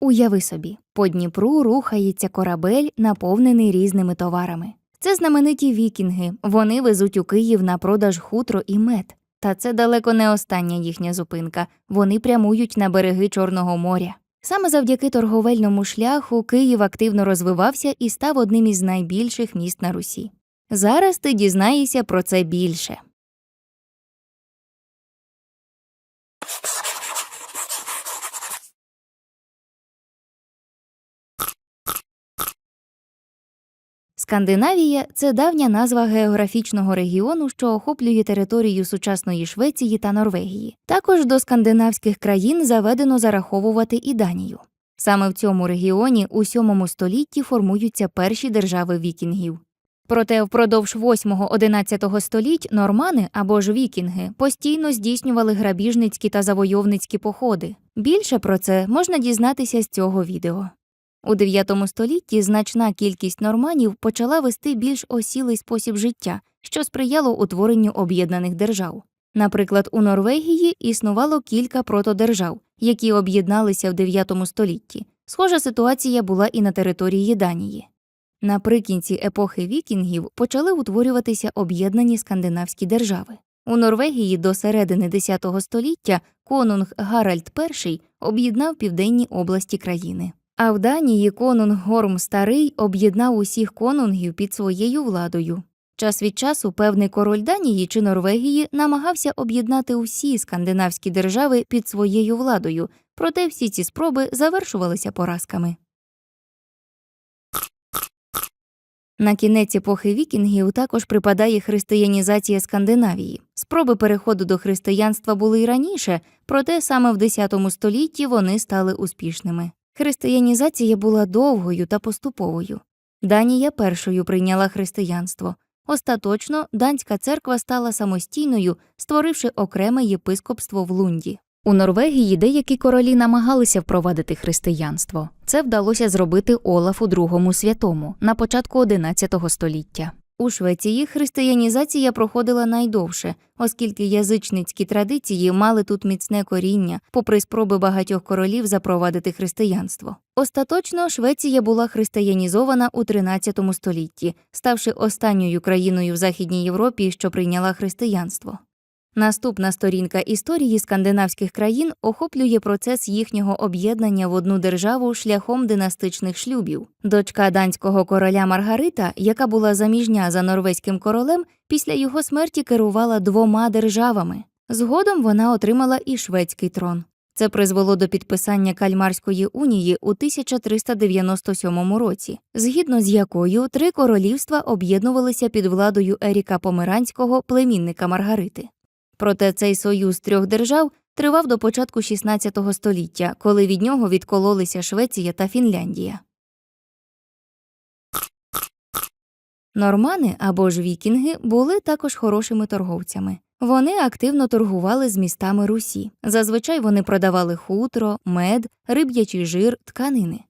Уяви собі, по Дніпру рухається корабель, наповнений різними товарами. Це знамениті вікінги. Вони везуть у Київ на продаж хутро і мед. Та це далеко не остання їхня зупинка. Вони прямують на береги Чорного моря. Саме завдяки торговельному шляху Київ активно розвивався і став одним із найбільших міст на Русі. Зараз ти дізнаєшся про це більше. Скандинавія це давня назва географічного регіону, що охоплює територію сучасної Швеції та Норвегії. Також до скандинавських країн заведено зараховувати і Данію. Саме в цьому регіоні у VII столітті формуються перші держави вікінгів. Проте впродовж 8-11 століть нормани або ж вікінги постійно здійснювали грабіжницькі та завойовницькі походи. Більше про це можна дізнатися з цього відео. У 9 столітті значна кількість норманів почала вести більш осілий спосіб життя, що сприяло утворенню об'єднаних держав. Наприклад, у Норвегії існувало кілька протодержав, які об'єдналися в 9 столітті. Схожа ситуація була і на території Данії. Наприкінці епохи вікінгів почали утворюватися об'єднані скандинавські держави. У Норвегії до середини X століття конунг Гаральд І об'єднав південні області країни. А в Данії конунг Горм Старий об'єднав усіх конунгів під своєю владою. Час від часу певний король Данії чи Норвегії намагався об'єднати усі скандинавські держави під своєю владою, проте всі ці спроби завершувалися поразками. На кінець епохи вікінгів також припадає християнізація Скандинавії. Спроби переходу до християнства були й раніше, проте саме в X столітті вони стали успішними. Християнізація була довгою та поступовою. Данія першою прийняла християнство. Остаточно данська церква стала самостійною, створивши окреме єпископство в Лунді. У Норвегії деякі королі намагалися впровадити християнство. Це вдалося зробити Олафу II Святому на початку XI століття. У Швеції християнізація проходила найдовше, оскільки язичницькі традиції мали тут міцне коріння, попри спроби багатьох королів запровадити християнство. Остаточно Швеція була християнізована у XIII столітті, ставши останньою країною в Західній Європі, що прийняла християнство. Наступна сторінка історії скандинавських країн охоплює процес їхнього об'єднання в одну державу шляхом династичних шлюбів. Дочка данського короля Маргарита, яка була заміжня за норвезьким королем, після його смерті керувала двома державами. Згодом вона отримала і шведський трон. Це призвело до підписання Кальмарської унії у 1397 році, згідно з якою три королівства об'єднувалися під владою Еріка Померанського, племінника Маргарити. Проте цей союз трьох держав тривав до початку XVI століття, коли від нього відкололися Швеція та Фінляндія. Нормани або ж вікінги були також хорошими торговцями. Вони активно торгували з містами Русі. Зазвичай вони продавали хутро, мед, риб'ячий жир, тканини.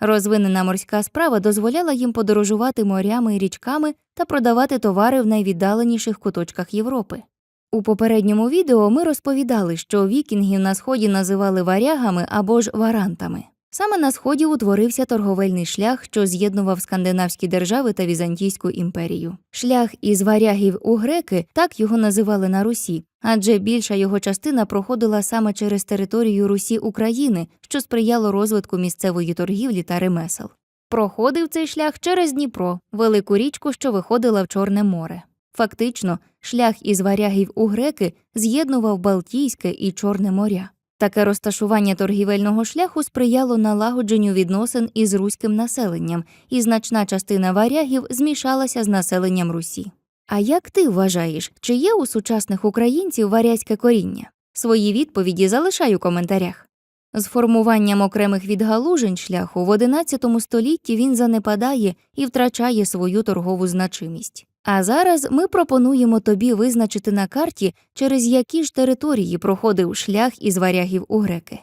Розвинена морська справа дозволяла їм подорожувати морями і річками та продавати товари в найвіддаленіших куточках Європи. У попередньому відео ми розповідали, що вікінгів на сході називали варягами або ж варантами. Саме на сході утворився торговельний шлях, що з'єднував скандинавські держави та Візантійську імперію. Шлях із варягів у греки так його називали на Русі, адже більша його частина проходила саме через територію Русі України, що сприяло розвитку місцевої торгівлі та ремесел. Проходив цей шлях через Дніпро, велику річку, що виходила в Чорне море. Фактично, шлях із варягів у греки з'єднував Балтійське і Чорне моря. Таке розташування торгівельного шляху сприяло налагодженню відносин із руським населенням, і значна частина варягів змішалася з населенням Русі. А як ти вважаєш, чи є у сучасних українців варязьке коріння? Свої відповіді залишай у коментарях. З формуванням окремих відгалужень шляху в XI столітті він занепадає і втрачає свою торгову значимість. А зараз ми пропонуємо тобі визначити на карті, через які ж території проходив шлях із варягів у греки.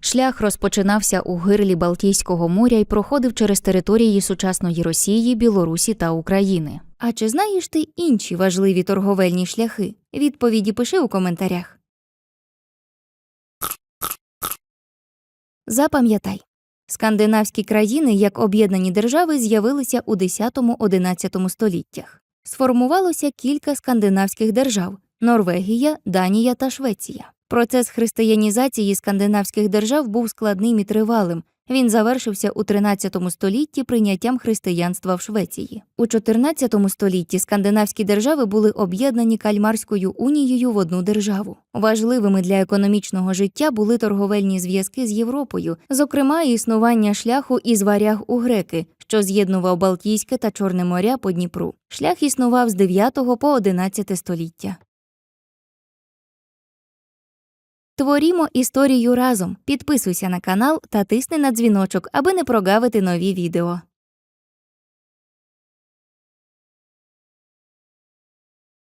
Шлях розпочинався у гирлі Балтійського моря і проходив через території сучасної Росії, Білорусі та України. А чи знаєш ти інші важливі торговельні шляхи? Відповіді пиши у коментарях. Запам'ятай. Скандинавські країни як об'єднані держави з'явилися у 10-11 століттях. Сформувалося кілька скандинавських держав Норвегія, Данія та Швеція. Процес християнізації скандинавських держав був складним і тривалим. Він завершився у 13 столітті прийняттям християнства в Швеції. У 14 столітті скандинавські держави були об'єднані кальмарською унією в одну державу. Важливими для економічного життя були торговельні зв'язки з Європою, зокрема існування шляху із варяг у греки, що з'єднував Балтійське та Чорне моря по Дніпру. Шлях існував з 9 по 11 століття. Творімо історію разом. Підписуйся на канал та тисни на дзвіночок, аби не прогавити нові відео.